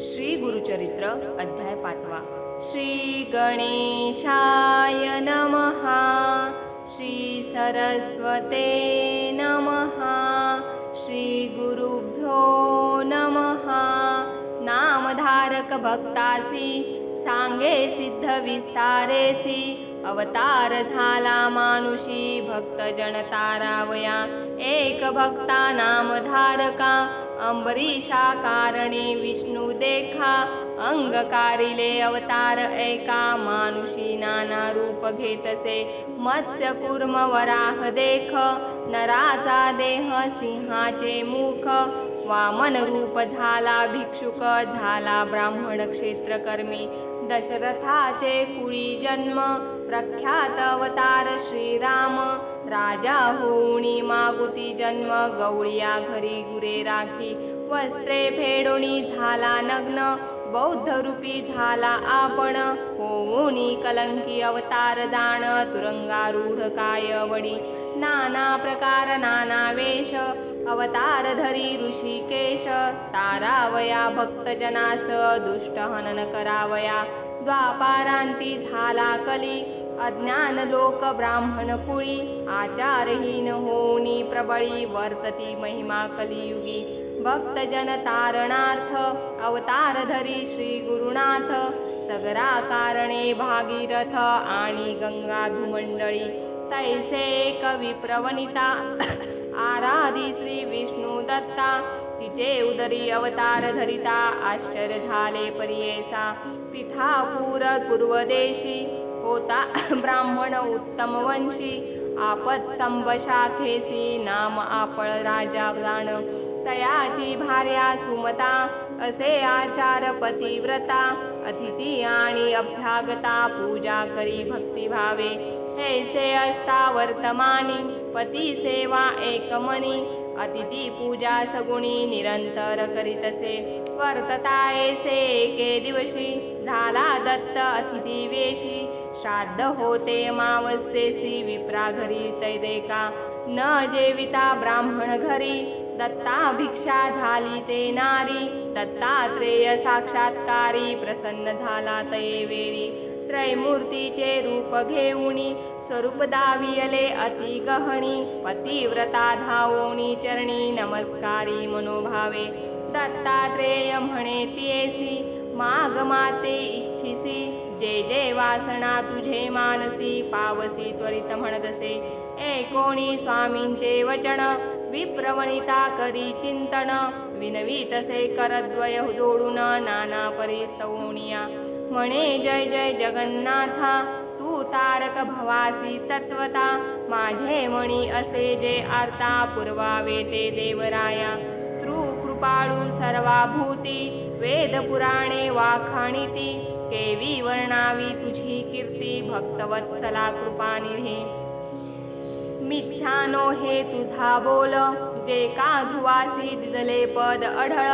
श्री गुरुचरित्र अध्याय पाचवा. श्री गणेशाय नमः. श्री सरस्वते नमः. श्री गुरुभ्यो नमहा नामधारक भक्तासी सांगे सिद्ध विस्तारेसी अवतार झाला मानुषी भक्त जन तारावया एक भक्ता नामधारका अंबरीशा कारणे विष्णू देखा अंगकारिले अवतार एका मानुषी नाना रूप घेतसे मत्स्य कुर्म वराह देख नराचा देह सिंहाचे मुख वामन रूप झाला भिक्षुक झाला ब्राह्मण क्षेत्रकर्मी. दशरथाचे कुळी जन्म प्रख्यात अवतार श्रीराम. राजा होऊनी मागुती जन्म गवळिया घरी गुरे राखी. वस्त्रे फेडोणी झाला नग्न बौद्ध रूपी झाला आपण. होऊनी कलंकी अवतार दान तुरंगारूढ काय वडी नाना प्रकार नाना वेश अवतार धरी ऋषिकेश तारावया भक्तजनास दुष्ट हनन करावया. द्वापारांती झाला कली अज्ञान लोक ब्राह्मण कुळी. आचारहीन होनी प्रबळी वर्तती महिमा कलियुगी. भक्तजन तारणार्थ अवतार धरी श्री गुरुनाथ सगरा कारणे भागीरथ आणि गंगा भूमंडळी तैसे कवी विप्रवनिता आराधी श्री विष्णू दत्ता. तिचे उदरी अवतार धरिता आश्चर्य झाले परियेसा. पिठापूर पूर्वदेशी होता ब्राह्मण उत्तम वंशी आपत स्तंभ शाखेसी नाम आपळ राजा जाण तयाची भार्या सुमता असे आचार पतिव्रता अतिथी आणि अभ्यागता पूजा करी भक्तिभावे ऐसे असता वर्तमानी पती सेवा एकमनी अतिथी पूजा सगुणी निरंतर करीतसे वर्तता ऐसे एके दिवशी झाला दत्त अतिथी वेशी श्राद्ध होते मावस्येसी विप्रा घरी तैदेका. न जेविता ब्राह्मण घरी दत्ता भिक्षा झाली ते नारी. दत्तात्रेय साक्षात्कारी प्रसन्न झाला तये वेळी. त्रैमूर्तीचे रूप घेऊनी स्वरूप दावियले अति गहणी. पतिव्रता धावोणी चरणी नमस्कारी मनोभावे. दत्तात्रेय म्हणे तियेसी माग माते इच्छिसी। जे जे वासना तुझे मानसी। पावसी त्वरित म्हणतसे एकोणी स्वामींचे वचन। विप्रवणिता करी चिंतन। विनवी तसे करद्वय जोडून नाना परिस्तवणिया म्हणे जय जय जगन्नाथा। तू तारक भवासी तत्वता माझे मणी असे जे आर्ता पुरवावे ते देवराया। कृपाळू सर्वाभूती वेद पुराणे वाखाणिती केवी वर्णावी तुझी कीर्ती भक्तवत्सला कृपानिधी मिथ्यानो हे तुझा बोल जे का ध्रुवासी दिदले पद अढळ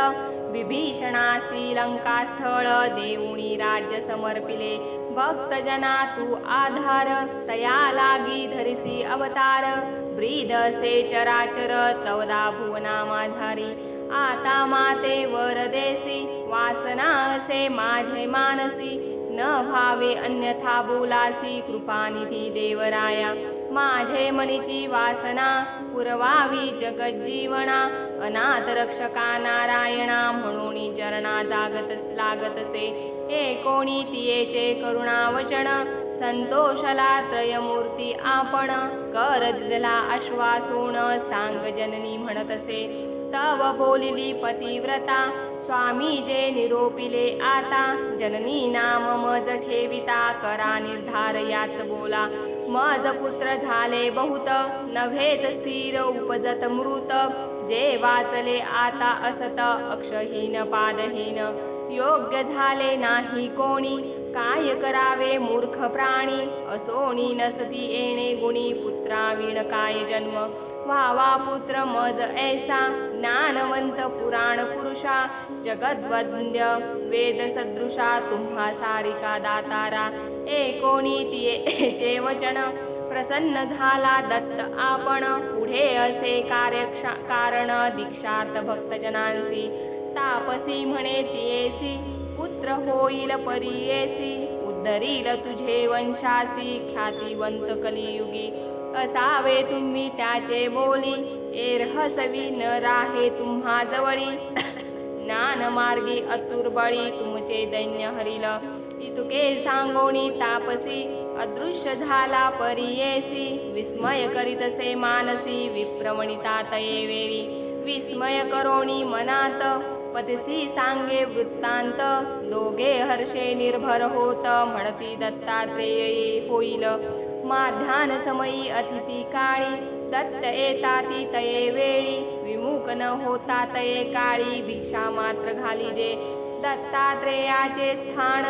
विभीषणासी लंकास्थळ देऊणी राज्य समर्पिले भक्तजना तू आधार तया लागी धरिसी अवतार ब्रीदसे चराचर चौदा भुवना माझारी आता माते वरदेसी वासना असे माझे मानसी. न भावे अन्यथा बोलासी कृपानिधी देवराया. माझे मनीची वासना पुरवावी जगज्जीवना. अनाथ रक्षका नारायणा म्हणून चरणा जागत लागतसे. एकोणी तियेचे करुणावचन? संतोषला त्रयमूर्ती आपण. कर दिला आश्वासून सांग जननी म्हणतसे. तव बोलिली पतिव्रता. स्वामी जे निरोपिले आता जननी नाम मज ठेविता करा निर्धार याच बोला. मज पुत्र झाले बहुत नव्हेत स्थिर उपजत मृत. जे वाचले आता असत अक्षहीन पादहीन. योग्य झाले नाही कोणी काय करावे मूर्ख प्राणी? असोणी नसती येणे गुणी पुत्राविण काय जन्म? व्हावा पुत्र मज ऐसा ज्ञानवंत पुराण पुरुषा जगद्वंद्य वेद सदृशा तुम्हा सारिका दातारा एकोणी वचन प्रसन्न झाला दत्त आपण पुढे असे कार्यक्षा कारण दीक्षार्थ भक्तजनांसी तापसी म्हणे तियेसी पुत्र होईल परियेसी उद्धरील तुझे वंशासी ख्यातिवंत कलियुगी असावे तुम्ही त्याचे बोली ए रहसवी न राहे तुम्हा जवळी. ज्ञान मार्गी अतुर्बळी तुमचे दैन्य हरिल. इतुके सांगोणी तापसी अदृश्य झाला परियेसी विस्मय करीतसे मानसी विप्रमणिता तये वेळी. विस्मय करोणी मनात पतसी सांगे वृत्तांत. दोघे हर्षे निर्भर होत म्हणती दत्तात्रेय होईल. माध्यान समयी अतिथी काळी दत्त येताती तये वेळी विमुख न होता तये काळी भिक्षा मात्र घाली जे. दत्तात्रेयाचे स्थान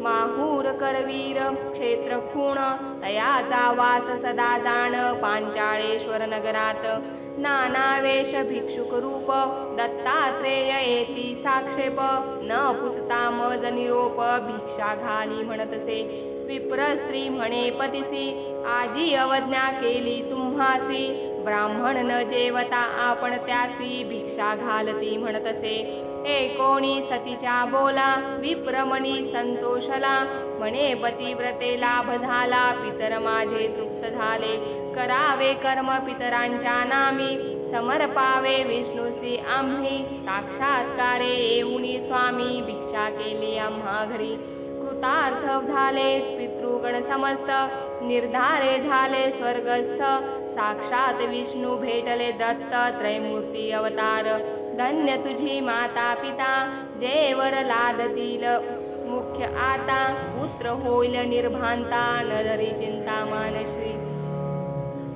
माहूर करवीर क्षेत्र खूण तयाचा वास सदा जाण पांचाळेश्वर नगरात. नानावेश भिक्षुक रूप दत्तात्रेय येती साक्षेप. न पुसता मज निरोप भिक्षा घाली म्हणतसे विप्र स्त्री म्हणे पतिसी आजी अवज्ञा केली तुम्हासी. ब्राह्मण न जेवता आपण त्यासी भिक्षा घालती म्हणतसे. एकोणी सतीच्या बोला विप्रमणी संतोषला. म्हणे पतिव्रते लाभ झाला पितर माझे तृप्त झाले. करावे कर्म पितरांच्या नामी. समर्पावे विष्णूसी आम्ही. साक्षात्कारे येऊनी स्वामी भिक्षा केली आम्हा घरी. कृतार्थ झाले पितृगण समस्त निर्धारे झाले स्वर्गस्थ साक्षात विष्णू भेटले दत्त त्रैमूर्ती अवतार. धन्य तुझी माता पिता जे वर लादतील. मुख्य आता पुत्र होईल निर्भांता नदरी चिंता मानश्री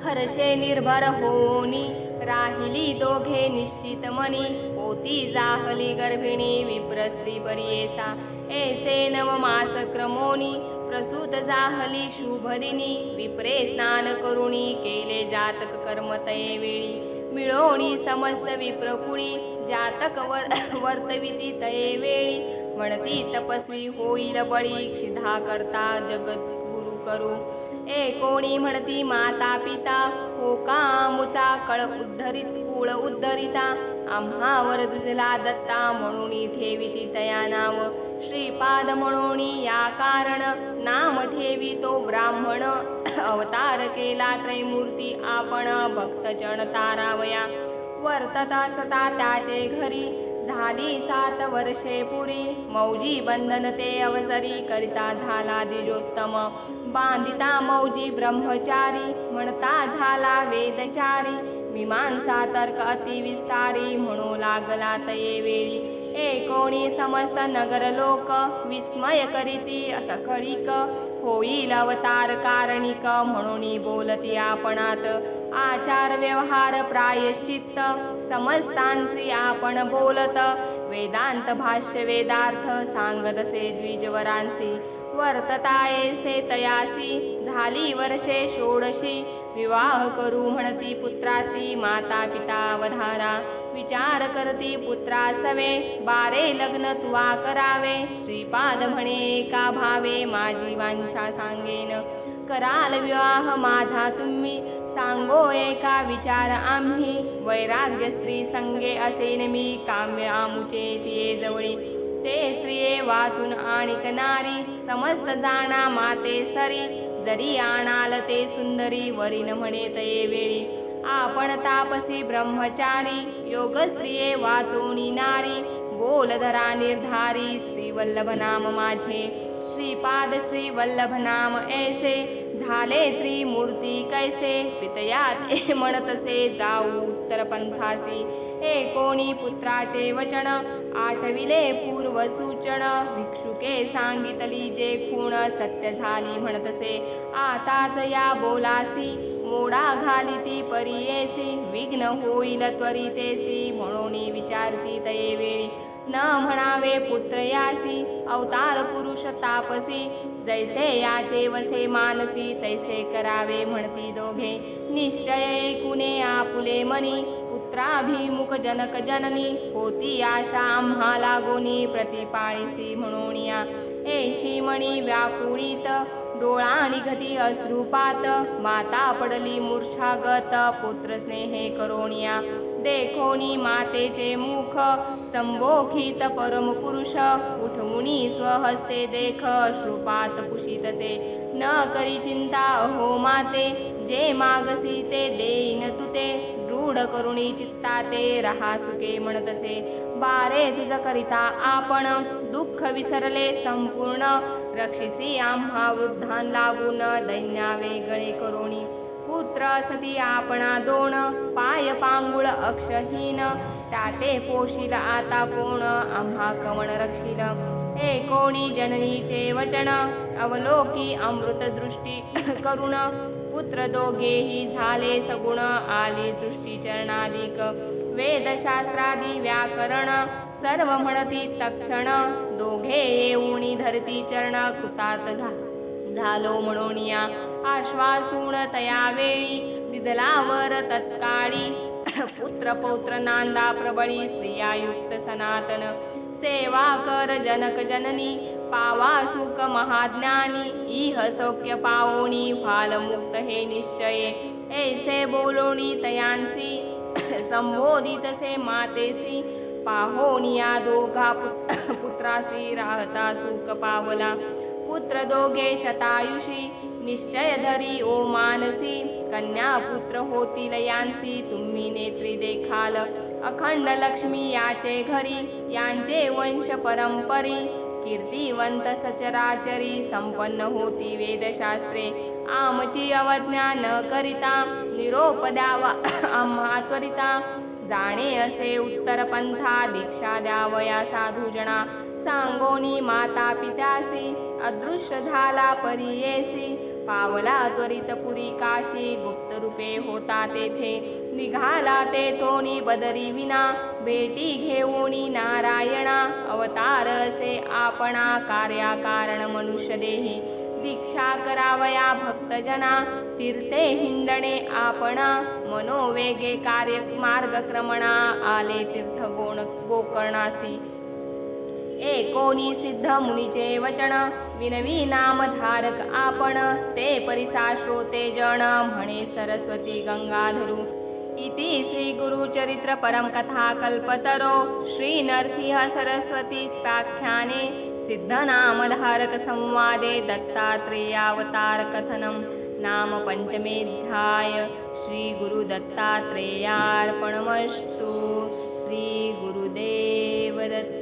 हर्षे निर्भर होनी राहिली दोघे निश्चित मनी. होती जाहली गर्भिणी विप्रस्त्री परियेसा ऐसे नवमास क्रमोनी प्रसूत जाहली शुभदिनी विप्रे स्नान करुणी केले जातक कर्म तये वेळी मिळवणी समस्त विप्रकुळी जातक वर वर्तविती तये वेळी म्हणती तपस्वी होईल बळी क्षिधा करता जगत गुरु करू. ए कोणी म्हणती माता पिता हो कामुचा कळ उद्धरित कुळ उद्धरिता आम्हावर दुजला दत्ता म्हणून ठेविती तया नाव श्रीपाद म्हणोणी या कारण नाम ठेवी तो ब्राह्मण. अवतार केला त्रैमूर्ती आपण भक्तजन तारावया. वर्तता सता त्याचे घरी झाली सात वर्षे पुरी. मौजी बंधन ते अवसरी करिता झाला द्विजोत्तम. बांधिता मौजी ब्रह्मचारी म्हणता झाला वेदचारी. मीमांसा तर्क अतिविस्तारी म्हणू लागला तये वेळी. एकोणी समस्त नगर लोक विस्मय करीती असखळीक होईल अवतार कारणिक म्हणून बोलती आपणात. आचार व्यवहार प्रायश्चित्त समस्तांसी आपण बोलत. वेदांत भाष्य वेदार्थ सांगदसे द्विजवरांसी वर्ततायेसे तयासी झाली वर्षे षोडशी विवाह करू म्हणती पुत्रासी माता पिता वधारा विचार करती पुत्रासवे बारे लग्न तुवा करावे श्रीपाद म्हणे का भावे माझी वांछा सांगेन. कराल विवाह माझा तुम्ही सांगो एका विचार आम्ही. वैराग्य स्त्री संगे असेन मी काम्य आमुचे तिये जवळी. ते स्त्रिये वाचून आणिक नारी समस्त जाणा माते सरी जरी आणाल ते सुंदरी वरीन म्हणे तये वेळी. आपण तापसी ब्रह्मचारी योग स्त्रिये वाचोनी नारी गोलधरा निर्धारी श्रीवल्लभनाम नाम माझे. श्रीपाद श्रीवल्लभनाम नाम ऐसे झाले त्रिमूर्ती कैसे? पितयात ए म्हणतसे जाऊ उत्तर पंथासी हे कोणी पुत्राचे वचन? आठविले पूर्व सूचन। भिक्षुके सांगितली जे खूण सत्य झाली म्हणतसे। आताच या बोलासी मोडा घालिती परियेसी विघ्न होईल त्वरितेसी म्हणून विचारती तये वेळी। न म्हणावे पुत्र यासी अवतार पुरुष तापसी. जैसे याचे वसे मानसी तैसे करावे म्हणती दोघे. निश्चय कुणे आपुले मनी पुत्राभिमुख जनक जननी. होती आशा आम्हा लागोनी प्रतिपाळीसी म्हणोनिया. ऐशी मणी व्याकुळीत डोळा निघती अश्रुपात माता पडली मूर्छागत पुत्र स्नेहे करोनिया देखोनी मातेचे मुख संबोखित परम पुरुष उठमुनी स्वहस्ते देख श्रुपात पुषितसे न करी चिंता अहो माते जे मागसी ते देईन तुते दृढ करुणी चित्ता ते रहा सुखे म्हणतसे बारे तुझ करिता आपण दुःख विसरले संपूर्ण. रक्षिसी आम्हा वृद्धान लागून दैन्या वेगळे करोणी. पुत्र सती आपणा दोन पाय पांगुळ अक्षहीन. त्याते पोशील आता कोण आम्हा कमण रक्षील. कोणी जननीचे वचन? अवलोकी अमृत दृष्टी करुण. पुत्र दोघेही झाले सगुण आले दृष्टी चरणाधिक. वेदशास्त्रादी व्याकरण सर्व म्हणती तक्षण दोघे येऊनी धरती चरण कृतात झा झालो म्हणूनिया आश्वासून तया वेळी दिदलावर तत्काळी पुत्र पौत्र नांदा प्रबळी स्त्रियायुक्त सनातन सेवा कर जनक जननी पावा सुख महाज्ञानी इह सौख्य पावोणी फालमुक्त हे निश्चये ऐसे बोलोणी तयांसी संबोधितसे मातेसी पाहोनिया दोघा पुत्रासी राहता सुख पावला. पुत्र दोघे शतायुषी निश्चय धरी ओ मानसी. कन्या पुत्र होतील यांसी तुम्ही नेत्री देखाल. अखंड लक्ष्मी याचे घरी यांचे वंश परंपरी. कीर्तिवंत सचराचरी संपन्न होती वेदशास्त्रे. आमची अवज्ञा न करिता निरोप द्यावा आम्हा त्वरिता जाणे असे उत्तर पंथा दीक्षा द्यावया साधुजना सांगोनी माता पित्यासी अदृश्य झाला परियेसी पावला त्वरित पुरी काशी गुप्त रूपे होता तेथे. निघाला तेथोनी बदरी विना. भेटी घेऊनी नारायणा अवतार असे आपणा कार्याकारण मनुष्य देही. दीक्षा करावया भक्तजना तीर्थे हिंडणे आपणा. मनोवेगे कार्य मार्गक्रमणा आले तीर्थ गोण गोकर्णासी. एकोणी सिद्ध मुनीचे वचन? विनवी नामधारक आपण ते परिसा श्रोते जण म्हणे सरस्वती गंगाधरू. इति श्री परम कथा कल्पतरो श्री नरसिंह सरस्वती प्राख्याने सिद्धनामधारक संवादे दत्तात्रेयावतार नाम पञ्चमेऽध्याय श्री गुरुदत्तात्रेयार्पणमस्तु श्री गुरुदेव दत्त